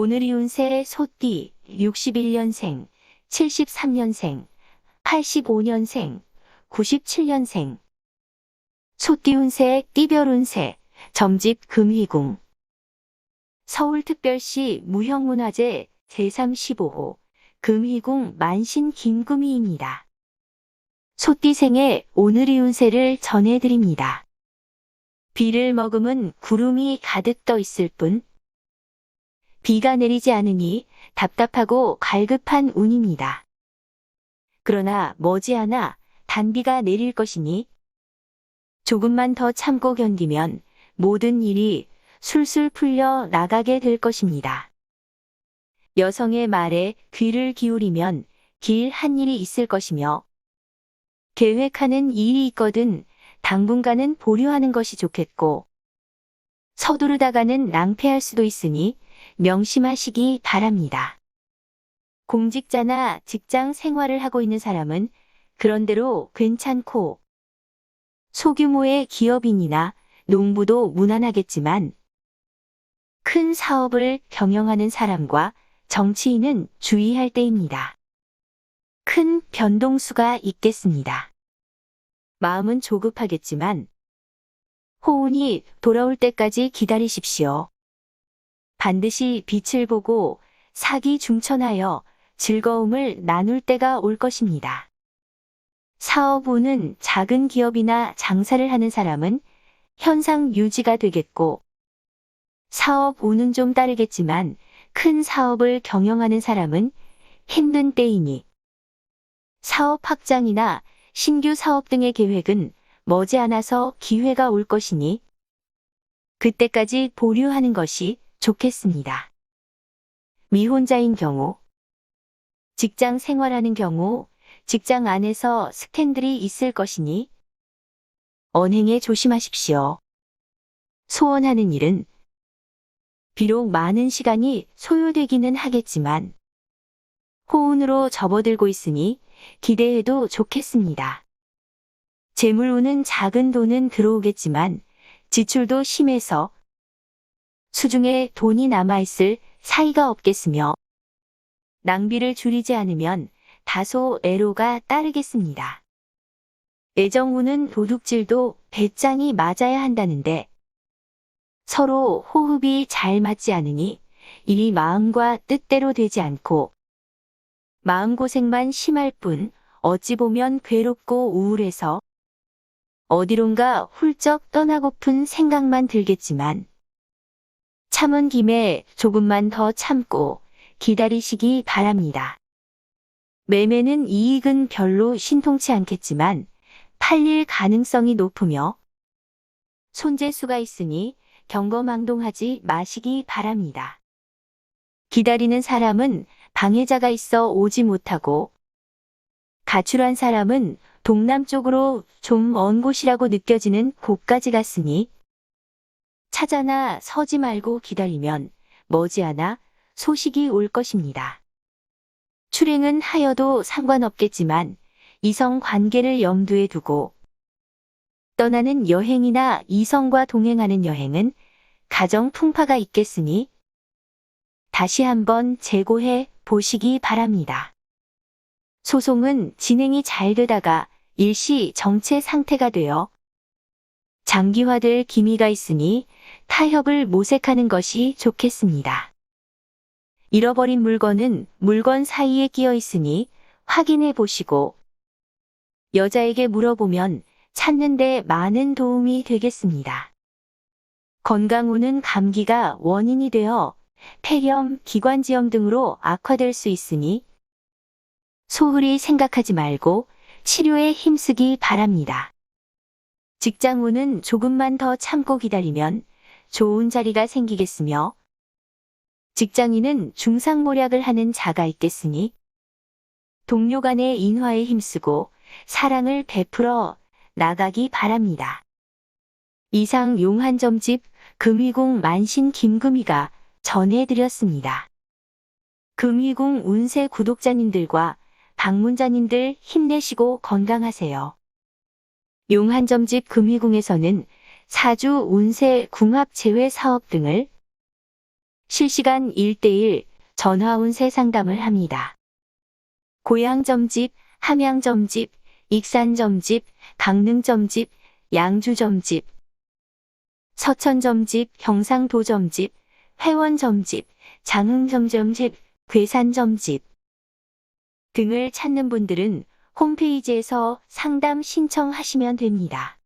오늘이 운세 소띠 61년생, 73년생, 85년생, 97년생. 소띠 운세, 띠별 운세, 점집 금희궁. 서울특별시 무형문화재 제315호 금희궁 만신 김금희입니다. 소띠생의 오늘이 운세를 전해드립니다. 비를 머금은 구름이 가득 떠 있을 뿐 비가 내리지 않으니 답답하고 갈급한 운입니다. 그러나 머지않아 단비가 내릴 것이니 조금만 더 참고 견디면 모든 일이 술술 풀려 나가게 될 것입니다. 여성의 말에 귀를 기울이면 길 한 일이 있을 것이며 계획하는 일이 있거든 당분간은 보류하는 것이 좋겠고 서두르다가는 낭패할 수도 있으니 명심하시기 바랍니다. 공직자나 직장 생활을 하고 있는 사람은 그런대로 괜찮고 소규모의 기업인이나 농부도 무난하겠지만 큰 사업을 경영하는 사람과 정치인은 주의할 때입니다. 큰 변동수가 있겠습니다. 마음은 조급하겠지만 호운이 돌아올 때까지 기다리십시오. 반드시 빛을 보고 사기 중천하여 즐거움을 나눌 때가 올 것입니다. 사업운은 작은 기업이나 장사를 하는 사람은 현상 유지가 되겠고 사업 운은 좀 따르겠지만 큰 사업을 경영하는 사람은 힘든 때이니 사업 확장이나 신규 사업 등의 계획은 머지않아서 기회가 올 것이니 그때까지 보류하는 것이 좋겠습니다. 미혼자인 경우 직장 생활하는 경우 직장 안에서 스캔들이 있을 것이니 언행에 조심하십시오. 소원하는 일은 비록 많은 시간이 소요되기는 하겠지만 호운으로 접어들고 있으니 기대해도 좋겠습니다. 재물운은 작은 돈은 들어오겠지만 지출도 심해서 수중에 돈이 남아있을 사이가 없겠으며 낭비를 줄이지 않으면 다소 애로가 따르겠습니다. 애정운은 도둑질도 배짱이 맞아야 한다는데 서로 호흡이 잘 맞지 않으니 일이 마음과 뜻대로 되지 않고 마음고생만 심할 뿐 어찌 보면 괴롭고 우울해서 어디론가 훌쩍 떠나고픈 생각만 들겠지만 참은 김에 조금만 더 참고 기다리시기 바랍니다. 매매는 이익은 별로 신통치 않겠지만 팔릴 가능성이 높으며 손재수가 있으니 경거망동하지 마시기 바랍니다. 기다리는 사람은 방해자가 있어 오지 못하고 가출한 사람은 동남쪽으로 좀 먼 곳이라고 느껴지는 곳까지 갔으니 찾아나 서지 말고 기다리면 머지않아 소식이 올 것입니다. 출행은 하여도 상관없겠지만 이성 관계를 염두에 두고 떠나는 여행이나 이성과 동행하는 여행은 가정 풍파가 있겠으니 다시 한번 재고해 보시기 바랍니다. 소송은 진행이 잘 되다가 일시 정체 상태가 되어 장기화될 기미가 있으니 타협을 모색하는 것이 좋겠습니다. 잃어버린 물건은 물건 사이에 끼어 있으니 확인해 보시고 여자에게 물어보면 찾는데 많은 도움이 되겠습니다. 건강운은 감기가 원인이 되어 폐렴, 기관지염 등으로 악화될 수 있으니 소홀히 생각하지 말고 치료에 힘쓰기 바랍니다. 직장운은 조금만 더 참고 기다리면 좋은 자리가 생기겠으며 직장인은 중상모략을 하는 자가 있겠으니 동료 간의 인화에 힘쓰고 사랑을 베풀어 나가기 바랍니다. 이상 용한점집 금위궁 만신 김금희가 전해드렸습니다. 금위궁 운세 구독자님들과 방문자님들 힘내시고 건강하세요. 용한점집 금위궁에서는 사주 운세 궁합 제외 사업 등을 실시간 1대1 전화 운세 상담을 합니다. 고향 점집, 함양 점집, 익산 점집, 강릉 점집, 양주 점집, 서천 점집, 경상도 점집, 회원 점집, 장흥점 점집, 괴산 점집 등을 찾는 분들은 홈페이지에서 상담 신청하시면 됩니다.